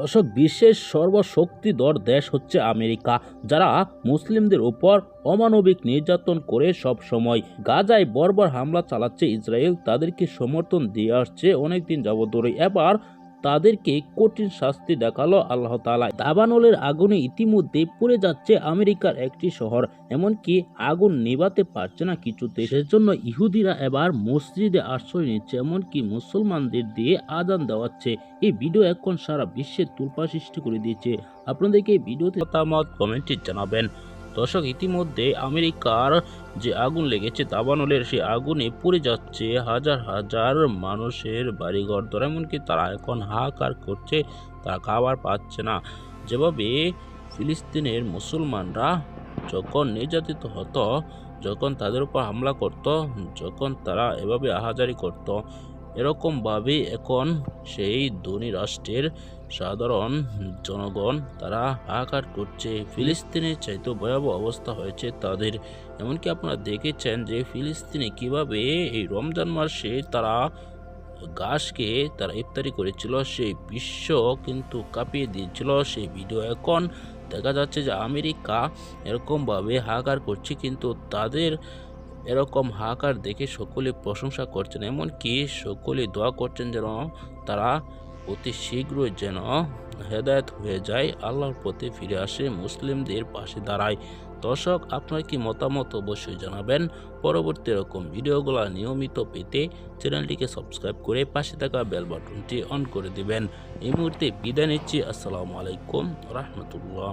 দর্শক, বিশ্বের সর্বশক্তিধর দেশ হচ্ছে আমেরিকা, যারা মুসলিমদের উপর অমানবিক নির্যাতন করে সব সময়। গাজায় বর্বর হামলা চালাচ্ছে ইসরায়েল, তাদেরকে সমর্থন দিয়ে আসছে অনেকদিন যাবত ধরে। এবার তাদেরকে কঠিন শাস্তি দেখাল আল্লাহ তালা দাবানলের আগুনে ইতিমধ্যে পুড়ে যাচ্ছে আমেরিকার একটি শহর, এমনকি আগুন নেভাতে পারছে না কিছু কিছুতে। সেজন্য ইহুদিরা এবার মসজিদে আশ্রয় নিচ্ছে, এমনকি মুসলমানদের দিয়ে আজান দেওয়াচ্ছে। এই ভিডিও এখন সারা বিশ্বে তুলপা সৃষ্টি করে দিয়েছে। আপনাদেরকে এই ভিডিওতে মতামত কমেন্টে জানাবেন। দর্শক, ইতিমধ্যে আমেরিকার যে আগুন লেগেছে দাবানলের সেই আগুনে পুড়ে যাচ্ছে হাজার হাজার মানুষের বাড়িঘর। ধরে এমনকি তারা এখন হাহাকার করছে, তারা খাবার পাচ্ছে না। যেভাবে ফিলিস্তিনের মুসলমানরা যখন নির্যাতিত হতো, যখন তাদের উপর হামলা করত, যখন তারা এভাবে আহাজারি করত এরকমভাবে এখন সেই ধনী রাষ্ট্রের সাধারণ জনগণ তারা হাহাকার করছে। ফিলিস্তিনের চাইতে ভয়াবহ অবস্থা হয়েছে তাদের। এমনকি আপনারা দেখেছেন যে ফিলিস্তিনে কীভাবে এই রমজান মাসে তারা গাছকে তারা ইফতারি করেছিল, সেই বিশ্ব কিন্তু কাঁপিয়ে দিয়েছিল সেই ভিডিও। এখন দেখা যাচ্ছে যে আমেরিকা এরকমভাবে হাহাকার করছে, কিন্তু তাদের এরকম হাহাকার দেখে সকলে প্রশংসা করছেন, এমনকি সকলে দোয়া করছেন যেন তারা অতি শীঘ্রই যেন হেদায়ত হয়ে যায়, আল্লাহর পথে ফিরে আসে, মুসলিমদের পাশে দাঁড়ায়। দর্শক, আপনার কি মতামত অবশ্যই জানাবেন। পরবর্তী এরকম ভিডিওগুলো নিয়মিত পেতে চ্যানেলটিকে সাবস্ক্রাইব করে পাশে থাকা বেল বাটনটি অন করে দিবেন। এই মুহূর্তে বিদায় নিচ্ছি। আসসালামু আলাইকুম, রহমতুল্লাহ।